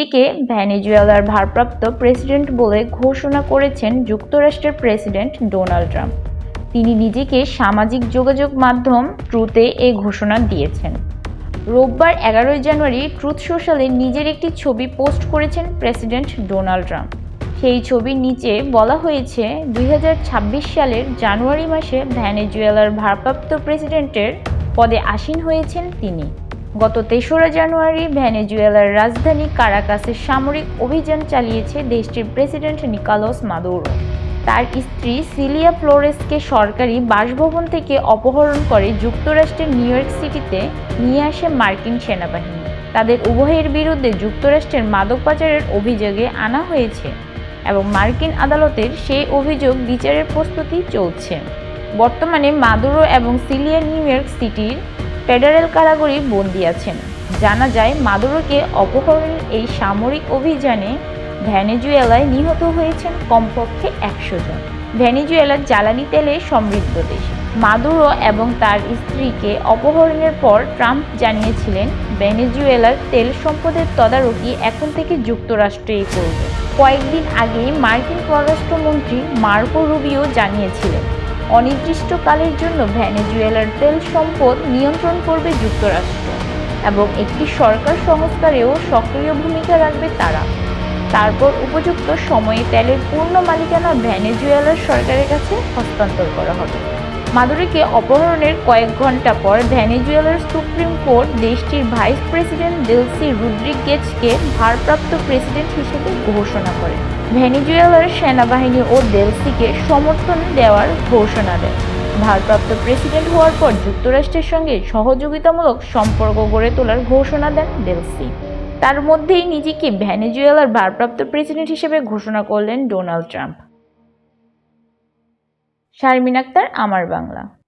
নিজেকে ভ্যানেজুয়েলার ভারপ্রাপ্ত প্রেসিডেন্ট বলে ঘোষণা করেছেন যুক্তরাষ্ট্রের প্রেসিডেন্ট ডোনাল্ড ট্রাম্প। তিনি নিজেকে সামাজিক যোগাযোগ মাধ্যম ট্রুতে এই ঘোষণা দিয়েছেন। রোববার এগারোই জানুয়ারি ট্রুথ সোশ্যালে নিজের একটি ছবি পোস্ট করেছেন প্রেসিডেন্ট ডোনাল্ড ট্রাম্প। সেই ছবির নিচে বলা হয়েছে, দুই হাজার ছাব্বিশ সালের জানুয়ারি মাসে ভ্যানেজুয়েলার ভারপ্রাপ্ত প্রেসিডেন্টের পদে আসীন হয়েছেন তিনি। গত তেসরা জানুয়ারি ভ্যানেজুয়েলার রাজধানী কারাকাসে সামরিক অভিযান চালিয়েছে দেশটির প্রেসিডেন্ট নিকালোস মাদুরো। তার স্ত্রী সিলিয়া ফ্লোরেসকে সরকারি বাসভবন থেকে অপহরণ করে যুক্তরাষ্ট্রের নিউ ইয়র্ক সিটিতে নিয়ে আসে মার্কিন সেনাবাহিনী। তাদের উভয়ের বিরুদ্ধে যুক্তরাষ্ট্রের মাদক পাচারের অভিযোগে আনা হয়েছে এবং মার্কিন আদালতের সেই অভিযোগ বিচারের প্রস্তুতি চলছে। বর্তমানে মাদুরো এবং সিলিয়া নিউ ইয়র্ক সিটির ফেডারেল কারাগারে বন্দী আছেন। জানা যায়, মাদুরোকে অপহরণের এই সামরিক অভিযানে ভ্যানেজুয়েলায় নিহত হয়েছেন কমপক্ষে একশো জন। ভ্যানেজুয়েলা জ্বালানি তেলে সমৃদ্ধ দেশ। মাদুরো এবং তার স্ত্রীকে অপহরণের পর ট্রাম্প জানিয়েছিলেন ভেনেজুয়েলার তেল সম্পদের তদারকি এখন থেকে যুক্তরাষ্ট্রেই করবে। কয়েকদিন আগে মার্কিন পররাষ্ট্রমন্ত্রী মার্কো রুবিও জানিয়েছিলেন অনির্দিষ্টকালের জন্য ভ্যানেজুয়েলার তেল সম্পদ নিয়ন্ত্রণ করবে যুক্তরাষ্ট্র এবং একটি সরকার সংস্কারেও সক্রিয় ভূমিকা রাখবে তারা। তারপর উপযুক্ত সময়ে তেলের পূর্ণ মালিকানা ভ্যানেজুয়েলার সরকারের কাছে হস্তান্তর করা হবে। মাদুরিকে অপহরণের কয়েক ঘণ্টা পর ভ্যানেজুয়েলার সুপ্রিম কোর্ট দেশটির ভাইস প্রেসিডেন্ট দেলসি রুদ্রিগেজকে ভারপ্রাপ্ত প্রেসিডেন্ট হিসেবে ঘোষণা করে। ভেনেজুয়েলার সেনাবাহিনী ও দেলসিকে সমর্থন দেওয়ার ঘোষণা দেয়। ভারপ্রাপ্ত প্রেসিডেন্ট হওয়ার পর যুক্তরাষ্ট্রের সঙ্গে সহযোগিতামূলক সম্পর্ক গড়ে তোলার ঘোষণা দেন দেলসি। তার মধ্যেই নিজেকে ভেনেজুয়েলার ভারপ্রাপ্ত প্রেসিডেন্ট হিসেবে ঘোষণা করলেন ডোনাল্ড ট্রাম্প। শারমিন আক্তার, আমার বাংলা।